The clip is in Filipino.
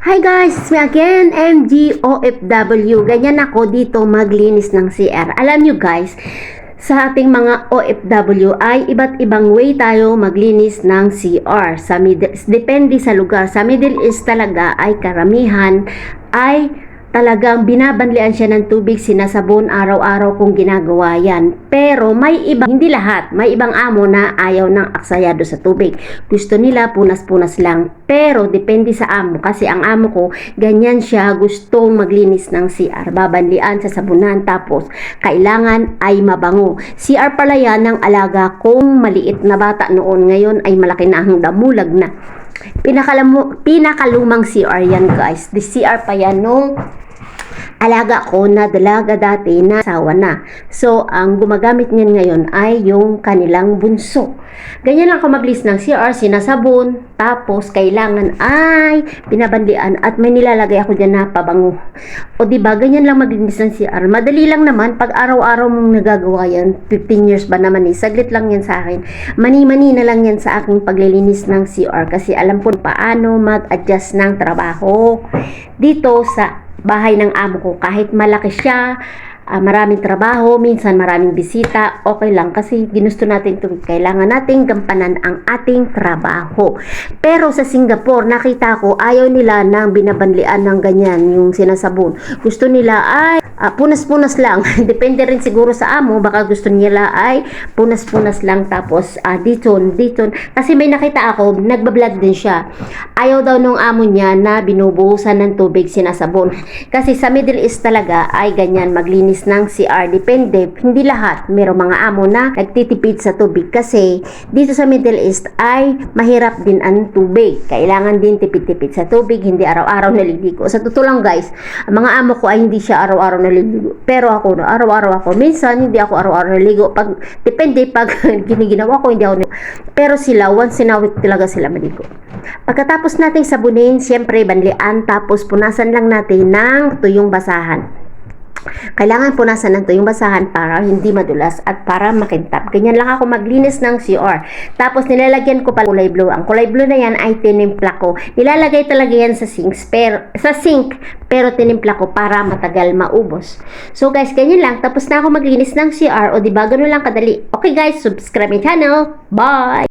Hi guys, me again, MGOFW. Ganyan ako dito maglinis ng CR. Alam nyo guys, sa ating mga OFW ay iba't ibang way tayo maglinis ng CR. Sa middle, depende sa lugar. Sa Middle East talaga ay karamihan ay talagang binabanlian siya ng tubig, sinasabon araw-araw kung ginagawa yan. Pero may iba, hindi lahat, may ibang amo na ayaw ng aksayado sa tubig. Gusto nila punas-punas lang. Pero depende sa amo kasi ang amo ko, ganyan siya gustong maglinis ng CR. Babanlian sa sabunan tapos kailangan ay mabango. CR pala yan ng alaga kong maliit na bata noon. Ngayon ay malaki na ang damulag na. Pinakalamu, pinakalumang CR yan guys. The CR pa yan nung alaga ko na dalaga dati na asawa na. So, ang gumagamit niyan ngayon ay yung kanilang bunso. Ganyan lang ako maglis ng CR, sinasabon, tapos kailangan ay binabandian at may nilalagay ako dyan na pabango. O di ba ganyan lang maglinis ng CR. Madali lang naman pag araw-araw mong nagagawa yan, 15 years ba naman eh, saglit lang yan sa akin. Mani-mani na lang yan sa aking paglilinis ng CR kasi alam ko paano mag-adjust ng trabaho dito sa bahay ng amo ko. Kahit malaki siya, ah, maraming trabaho, minsan maraming bisita, okay lang kasi ginusto natin ito. Kailangan nating gampanan ang ating trabaho. Pero sa Singapore, nakita ko, ayaw nila nang binabanlian ng ganyan, yung sinasabon. Gusto nila ay ah, punas-punas lang. Depende rin siguro sa amo, baka gusto nila ay punas-punas lang tapos ah, dito, dito. Kasi may nakita ako, nagbablog din siya. Ayaw daw nung amo niya na binubuhusan ng tubig sinasabon. Kasi sa Middle East talaga ay ganyan maglinis ng CR. Depende, hindi lahat. Merong mga amo na nagtitipid sa tubig kasi dito sa Middle East ay mahirap din ang tubig. Kailangan din tipid-tipid sa tubig, hindi araw-araw naliligo. Sa totoo lang guys, ang mga amo ko ay hindi siya araw-araw naliligo. Pero ako, no, araw-araw ako. Minsan, hindi ako araw-araw naliligo. Pag, depende pag giniginawa ko, hindi ako naliligo. Pero sila, once in a week talaga sila maligo. Pagkatapos nating sabunin, siyempre banlian, tapos punasan lang natin ng tuyong basahan. Kailangan punasan ng tuyong basahan para hindi madulas at para makintab. Ganyan lang ako maglinis ng CR. Tapos nilalagyan ko pa kulay blue. Ang kulay blue na yan ay tinimpla ko. Nilalagay talaga yan sa sink, pero, sa sink pero tinimpla ko para matagal maubos. So guys, ganyan lang. Tapos na ako maglinis ng CR. O diba, ganun lang kadali. Okay guys, subscribe my channel. Bye!